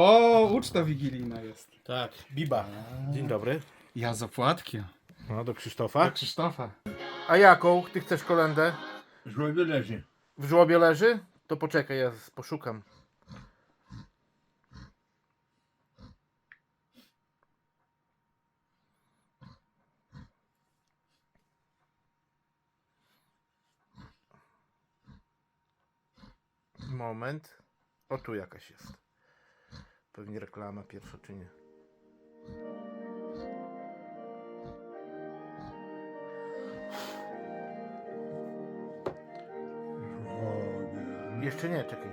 O, uczta wigilijna jest. Tak, Biba. Dzień dobry. Ja z opłatkiem. No, do Do Krzysztofa. Krzysztofa. A jaką? Ty chcesz kolendę? Żłoby leży. W żłobie leży? To poczekaj, ja z- poszukam. Moment. O, tu jakaś jest. Pewnie reklama pierwsza, czy nie? Jeszcze nie, czekaj.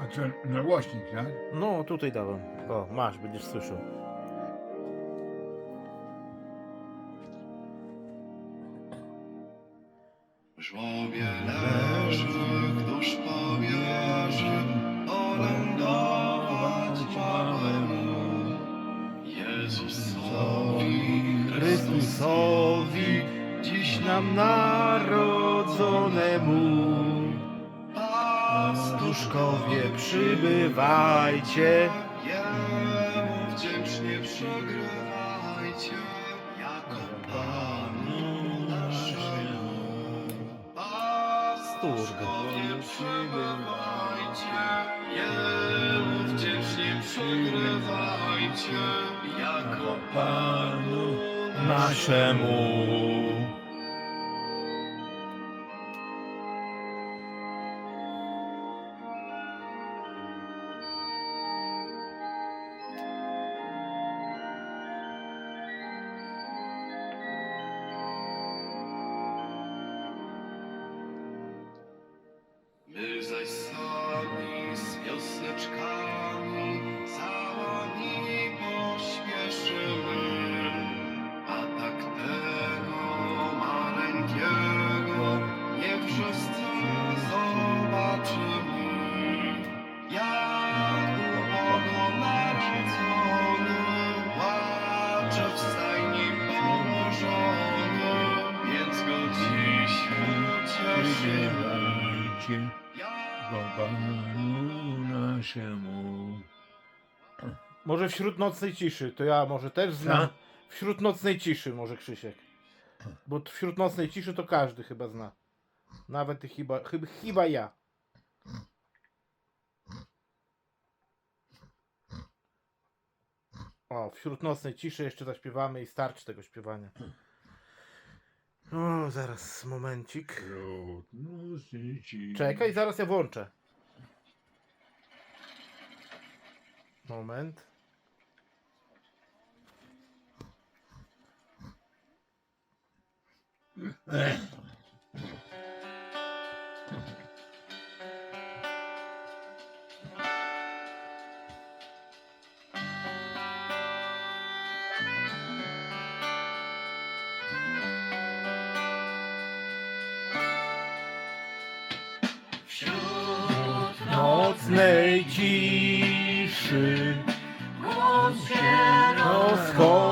A co, na głośnik, tak? No, tutaj dałem. O, masz, będziesz słyszał. Narodzonemu. Pastuszkowie, przybywajcie. Jemu wdzięcznie przygrywajcie, jako Panu naszemu. Pastuszkowie, przybywajcie, Jemu wdzięcznie przygrywajcie, jako Panu Naszemu. Zaś sami z piosneczkami całami pośpieszymy, a tak tego maleńkiego niech wszyscy zobaczymy. Jak ubogo narodzony, płacze w stajni położony, więc go dziś ucieszymy. Do Panu naszemu. Może wśród nocnej ciszy, to ja może też znam. Co? Wśród nocnej ciszy może Krzysiek. Bo wśród nocnej ciszy to każdy chyba zna. Nawet chyba, chyba, chyba ja. O, wśród nocnej ciszy jeszcze zaśpiewamy i starczy tego śpiewania. O, zaraz, momencik. Czekaj, zaraz ja włączę. Moment. Wśród ciszy Głos się rozchodzi.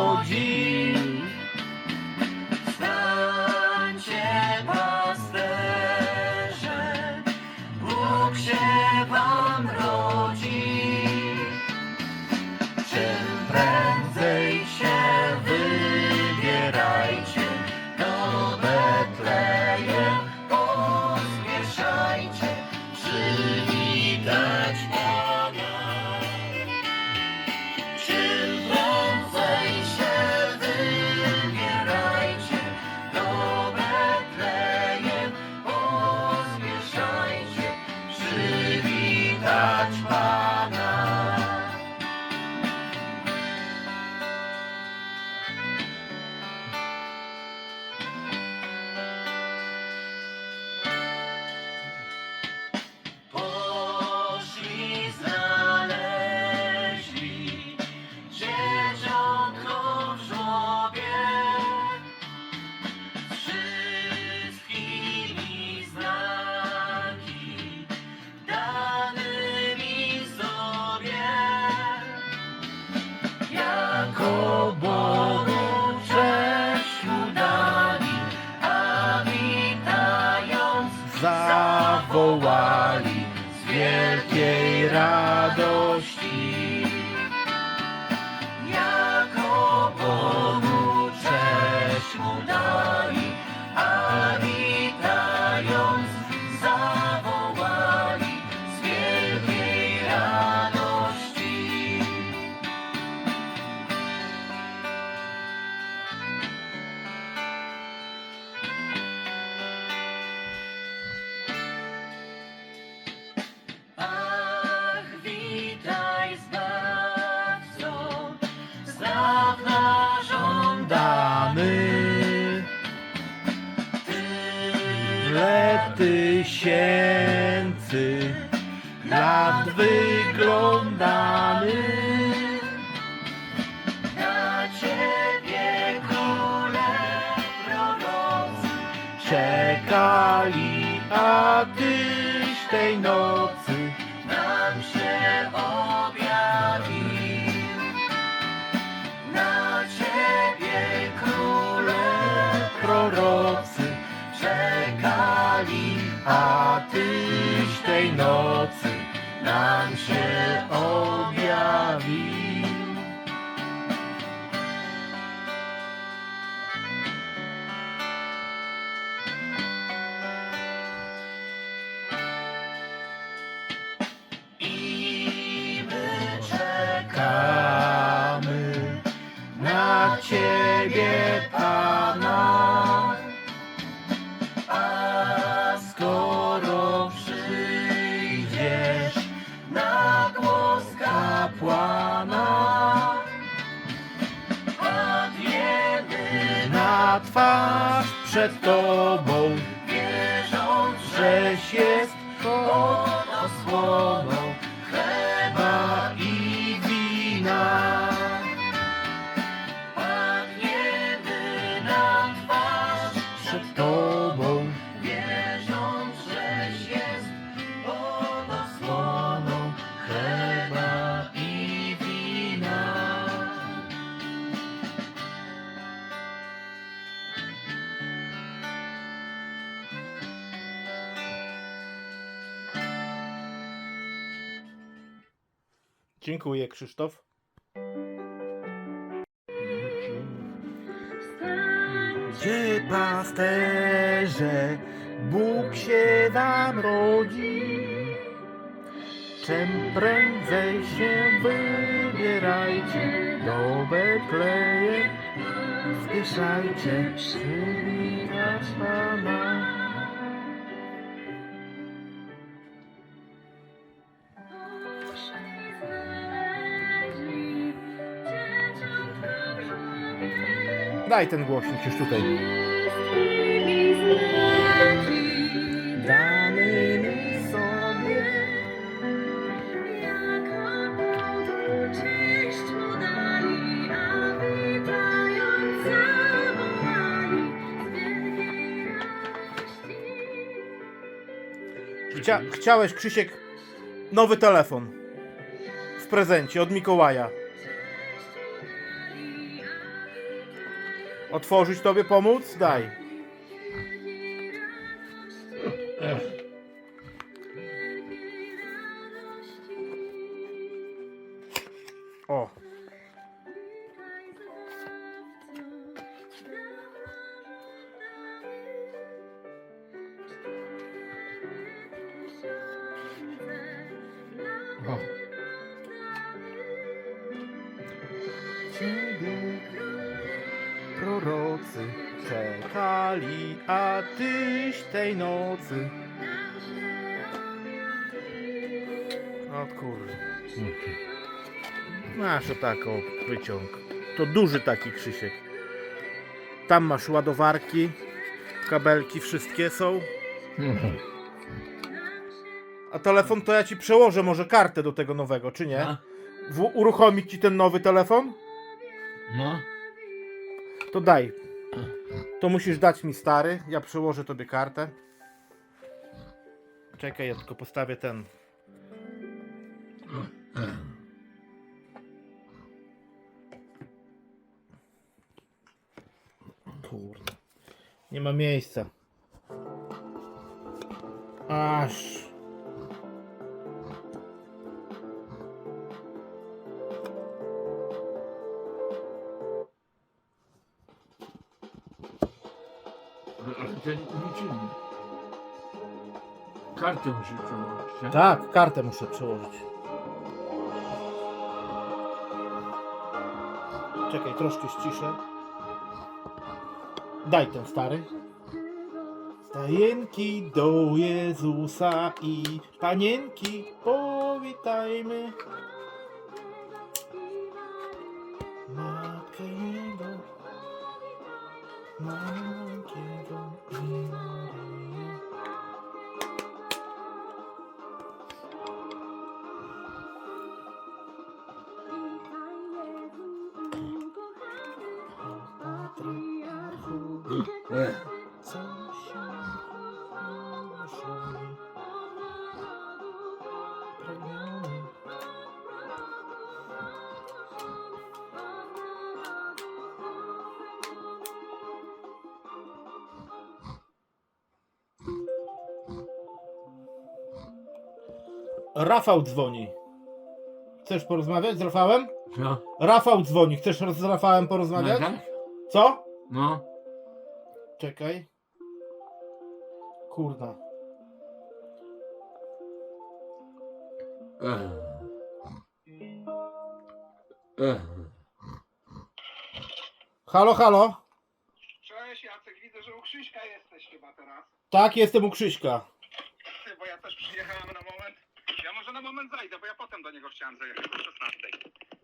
Czekali, a tyś tej nocy nam się objawił. Na Ciebie króle prorocy, czekali, a tyś tej nocy nam się objawił. Ciebie, Pana. A skoro przyjdziesz na głos kapłana, padniemy Na twarz przed Tobą, wierząc, że żeś jest pod osłoną chleba i wina. Dziękuję, Krzysztof. Gdzie pasterze Bóg się wam rodzi? Czym prędzej się wybierajcie do Betlejem, spieszajcie przywitać Pana. Daj ten głośnik już tutaj. Chcia, chciałeś, Krzysiek, nowy telefon w prezencie od Mikołaja. Otworzyć tobie pomóc? Daj. A tyś tej nocy. O kurde. Masz o taką wyciąg. To duży taki Krzysiek. Tam masz ładowarki, kabelki wszystkie są. A telefon to ja ci przełożę może kartę do tego nowego, czy nie? A? W, uruchomić ci ten nowy telefon? No. To daj. To musisz dać mi stary. Ja przełożę tobie kartę. Czekaj, ja tylko postawię ten. Kurde. Nie ma miejsca. Aż. To niczym. Kartę muszę przełożyć, tak? Tak, kartę muszę przełożyć. Czekaj, troszkę ściszę. Daj ten stary. Stajenki do Jezusa i panienki powitajmy. Matkę Jego, Jego Rafał dzwoni. Chcesz porozmawiać z Rafałem? Co? Rafał dzwoni. Chcesz z Rafałem No porozmawiać? tak? Co? No. Czekaj. Kurna. E. E. Halo, halo. Cześć Jacek, widzę, że u Krzyśka jesteś chyba teraz. Tak, jestem u Krzyśka. Ty, bo ja też przyjechałem na moment. Ja może na moment zajdę, bo ja potem do niego chciałem zajechać o 16.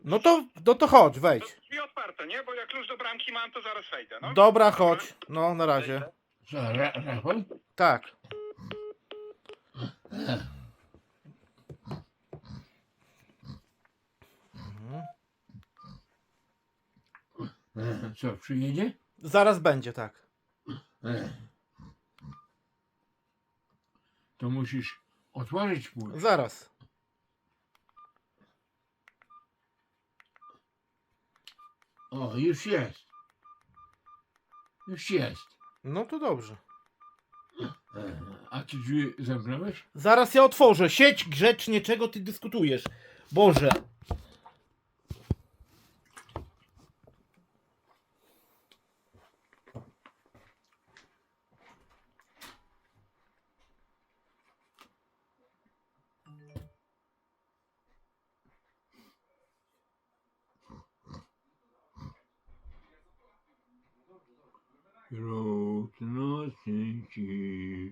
No to, no to chodź, To wejdź. drzwi otwarte, nie? Bo jak klucz do bramki mam, to zaraz wejdę, no. Dobra, chodź. No, na razie. Co, Ra Rafał? Tak. E, Co, przyjedzie? Zaraz będzie, tak. E. To musisz otworzyć płód. Zaraz. O, już jest. Już jest. No to dobrze. E. A ty drzwi zamknąłeś? Zaraz ja otworzę. Siedź grzecznie, czego ty dyskutujesz. Boże.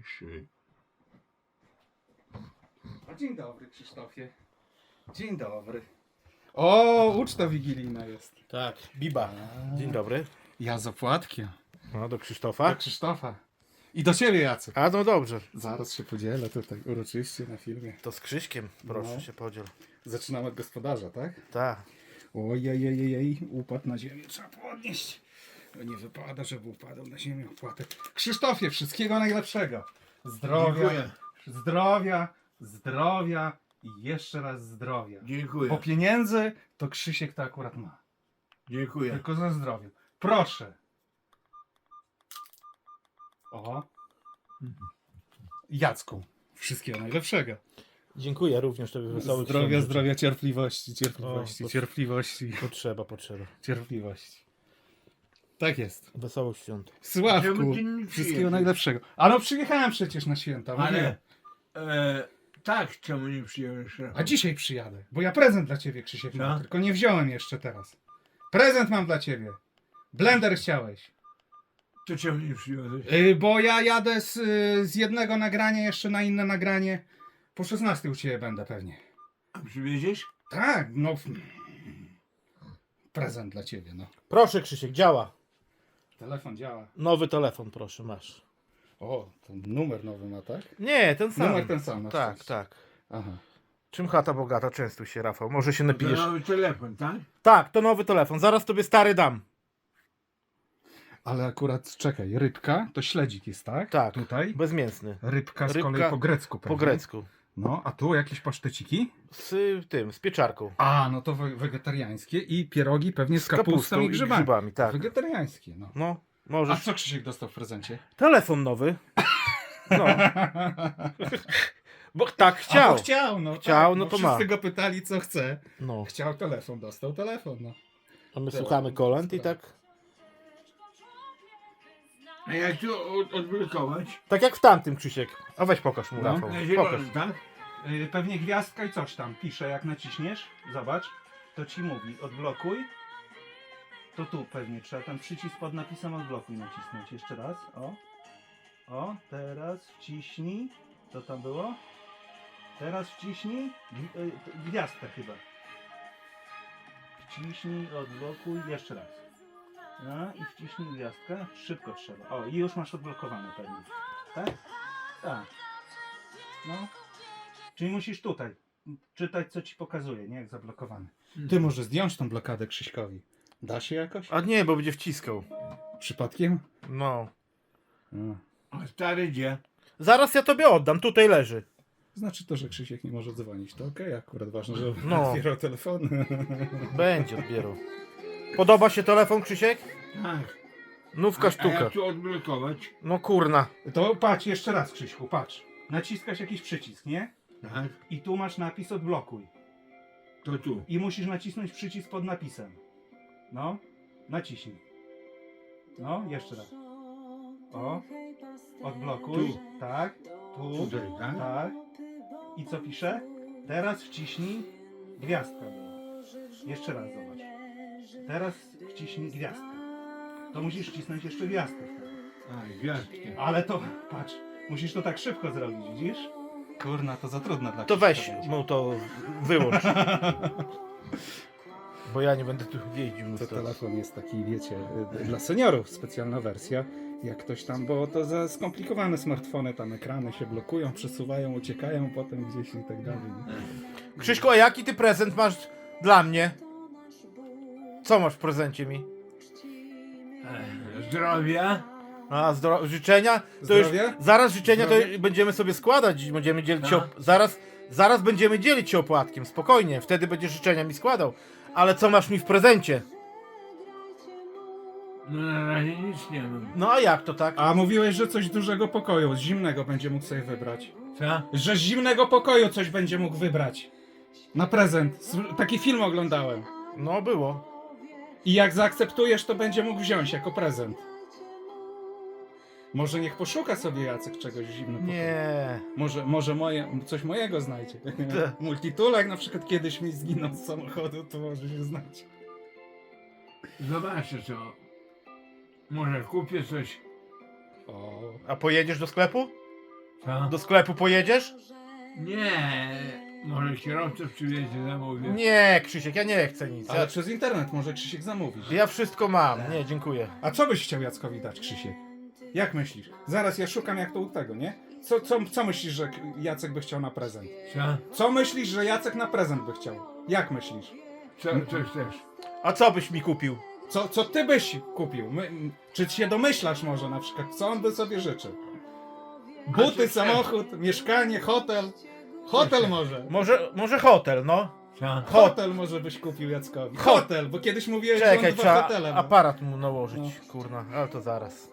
Ciszy. A dzień dobry, Krzysztofie. Dzień dobry. O, uczta wigilijna jest. Tak, Biba. Dzień dobry. Ja z opłatkiem. No, do Do Krzysztofa. Krzysztofa. I do ciebie, Jacek. A, no dobrze. Zaraz się podzielę tutaj uroczyście na filmie. To z Krzyśkiem, proszę No. się podziel. Zaczynamy od gospodarza, tak? Tak. Ojej, upadł na ziemię, trzeba podnieść. No Nie wypada, żeby upadł na ziemię opłatek. Krzysztofie, wszystkiego najlepszego. Zdrowia, Dziękuję. zdrowia, zdrowia i jeszcze raz zdrowia. Bo Dziękuję. pieniędzy to Krzysiek to akurat ma. Dziękuję. Tylko ze zdrowiem. Proszę. O. Jacku, wszystkiego najlepszego. Dziękuję również tobie wesołych Zdrowia, świąt. zdrowia, cierpliwości, cierpliwości, O, to- cierpliwości, Potrzeba, potrzeba. cierpliwości. Tak jest. Wesołych świąt. Sławku, wszystkiego najlepszego. A no przyjechałem przecież na święta. mówiłem. Ale e, tak, czemu nie przyjąłeś? A dzisiaj przyjadę, bo ja prezent dla ciebie, Krzysiek, mam, No. tylko nie wziąłem jeszcze teraz. Prezent mam dla ciebie. Blender chciałeś. To czemu nie przyjąłeś? Yy, bo ja jadę z, y, z jednego nagrania jeszcze na inne nagranie. Po 16 u ciebie będę pewnie. A przywieziesz? Tak, no. Prezent dla ciebie, no. Proszę Krzysiek, działa. Telefon działa. Nowy telefon, proszę, masz. O, to numer nowy ma, tak? Nie, ten sam. Numer ten sam. na Tak, szczęście. tak. Aha. Czym chata bogata? Częstuj się, Rafał. Może się To napijesz. nowy telefon, tak? Tak, to nowy telefon. Zaraz tobie stary dam. Ale akurat, czekaj, rybka to śledzik jest, tak? Tak. Tutaj. Bezmięsny. Rybka z Rybka kolei po grecku. Po pewnie. grecku. No, a tu jakieś paszteciki? Z y, tym, z pieczarką. A, no to we- wegetariańskie i pierogi pewnie z, kapustą, i grzybami. tak. Wegetariańskie, no. No, A możesz. co Krzysiek dostał w prezencie? Telefon nowy. No, bo tak A, chciał. bo chciał, no. Chciał, tak, no to wszyscy ma. go pytali, co chce. No, Chciał telefon, dostał telefon, no. a my słuchamy kolęd i tak. A jak tu od, odblokować? Tak jak w tamtym, Krzysiek. A weź pokaż mu, No. Rafał. Na Pokaż. tak? Yy, pewnie gwiazdka i coś tam pisze, jak naciśniesz. Zobacz. To ci mówi, odblokuj. To tu pewnie trzeba ten przycisk pod napisem odblokuj nacisnąć. Jeszcze raz. O. O, teraz wciśnij. Co tam było? Teraz wciśnij. Gwi- t- Gwiazdkę chyba. Wciśnij, odblokuj. Jeszcze raz. No i wciśnij gwiazdkę. Szybko trzeba. O, i już masz odblokowane pewnie. Tak? Tak. No. Czyli musisz tutaj czytać, co ci pokazuje, nie? Jak zablokowany. Ty może zdjąć tą blokadę Krzyśkowi. Da się jakoś? A nie, bo będzie wciskał. Przypadkiem? No. No. A stary gdzie? Zaraz ja tobie oddam, tutaj leży. Znaczy to, że Krzysiek nie może dzwonić. To okej, akurat ważne, że No. otwierał telefon. Będzie odbierał. Podoba się telefon, Krzysiek? Tak. Nówka A sztuka. jak tu odblokować? No kurna. To patrz jeszcze raz, Krzyśku, patrz. Naciskasz jakiś przycisk, nie? Tak. I tu masz napis odblokuj. To tu. I musisz nacisnąć przycisk pod napisem. No, naciśnij. No, jeszcze raz. O, odblokuj. Tu. Tak, tu, Tutaj, tak? tak. I co pisze? Teraz wciśnij gwiazdkę. Jeszcze raz zobacz. Teraz wciśnij gwiazdkę. To musisz wcisnąć jeszcze gwiazdkę. wtedy. A, gwiazdkę. Ale to, patrz, musisz to tak szybko zrobić, widzisz? Kurna, to za trudno dla To weź będzie. mu to wyłącz. Bo ja nie będę tu jeździł. To niestety. telefon jest taki, wiecie, dla seniorów specjalna wersja. Jak ktoś tam, bo to za skomplikowane smartfony, tam ekrany się blokują, przesuwają, uciekają potem gdzieś i tak dalej. Krzyśku, a jaki ty prezent masz dla mnie? Co masz w prezencie mi? Zdrowia. A, zdro- życzenia? To Zdrowie? już zaraz życzenia to Zdrowie? będziemy sobie składać, będziemy dzielić się, op- zaraz, zaraz będziemy dzielić się opłatkiem, spokojnie, wtedy będziesz życzenia mi składał. Ale co masz mi w prezencie? No na razie nic nie mam. No a jak to tak? A mówiłeś, że coś dużego pokoju, z zimnego będzie mógł sobie wybrać. Co? Że z zimnego pokoju coś będzie mógł wybrać. Na prezent. S- Taki film oglądałem. No było. I jak zaakceptujesz, to będzie mógł wziąć jako prezent. Może niech poszuka sobie Jacek czegoś pokoju. Nie. Może, może moje, coś mojego znajdzie. Te. Multitulek na przykład kiedyś mi zginął z samochodu, to może się znać. Zobaczę co. Może kupię coś. O, A pojedziesz do sklepu? Co? Do sklepu pojedziesz? Nie. Może kierowcę przywiezie, zamówię. Nie, Krzysiek, ja nie chcę nic. ale Ja, przez internet może Krzysiek zamówić. ja wszystko mam. Nie, dziękuję. A co byś chciał Jackowi dać, Krzysiek? Jak myślisz? Zaraz ja szukam jak to u tego, nie? Co, co, co myślisz, że Jacek by chciał na prezent? Co? Co myślisz, że Jacek na prezent by chciał? Jak myślisz? Co, co chcesz? A co byś mi kupił? Co, co ty byś kupił? My, m- czy się domyślasz może na przykład, co on by sobie życzył? Buty, samochód, mieszkanie, hotel. Hotel może. Może, może hotel, no? Co? Hotel może byś kupił Jackowi. Hotel, bo kiedyś mówiłeś, że Czekaj, on dwa trzeba hotele ma. aparat mu nałożyć, No. kurna, ale to zaraz.